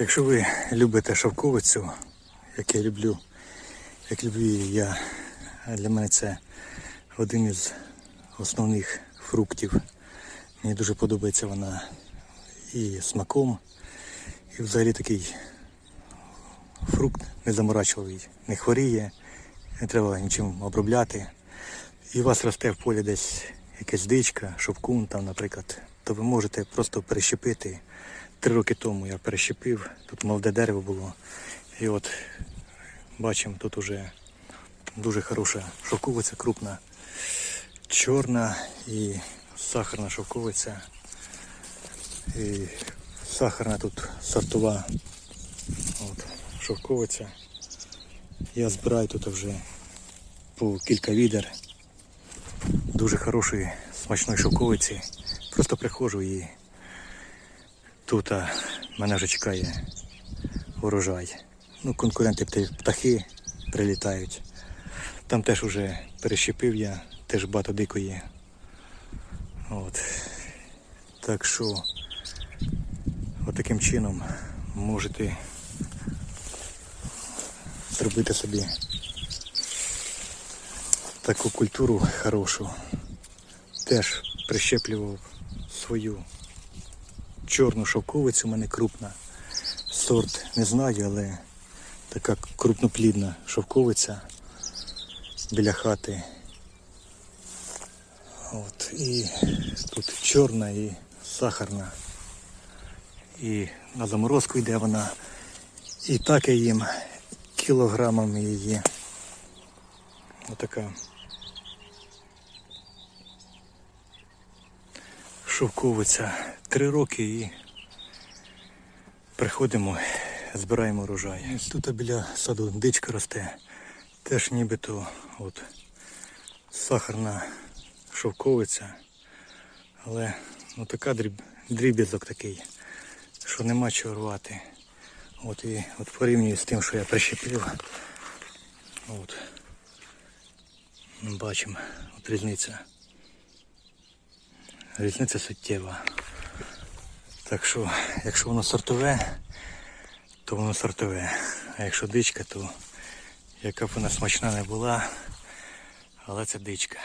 Якщо ви любите шовковицю, як я люблю, як люблю її я, для мене це один із основних фруктів. Мені дуже подобається вона і смаком, і взагалі такий фрукт не заморачувавий, не хворіє, не треба нічим обробляти. І у вас росте в полі десь якась дичка, шовкун там, наприклад, то ви можете просто перещепити. Три роки тому я перещепив, тут молоде дерево було. І от бачимо, тут уже дуже хороша шовковиця, крупна, чорна і сахарна шовковиця. І сахарна тут сортова от, шовковиця. Я збираю тут вже по кілька відер дуже хорошої смачної шовковиці. Просто приходжу і тут мене вже чекає урожай. Ну, конкуренти птахи прилітають. Там теж вже перещепив я, теж багато дикої. От. Так що от таким чином можете зробити собі таку культуру хорошу. Теж прищеплював свою чорну шовковицю, у мене крупна. Сорт не знаю, але така крупноплідна шовковиця біля хати. От, і тут чорна і сахарна. І на заморозку йде вона. І так я їм кілограмами її. Отака. Шовковиця. Три роки і приходимо, збираємо урожай. Тут біля саду дичка росте. Теж нібито от сахарна шовковиця. Але ну, така дріб, дріб'язок такий, що нема чого рвати. От і от порівнюю з тим, що я прищепив. От. Бачимо, от різниця. Різниця суттєва. Так що, якщо воно сортове, то воно сортове. А якщо дичка, то яка б вона смачна не була, але це дичка.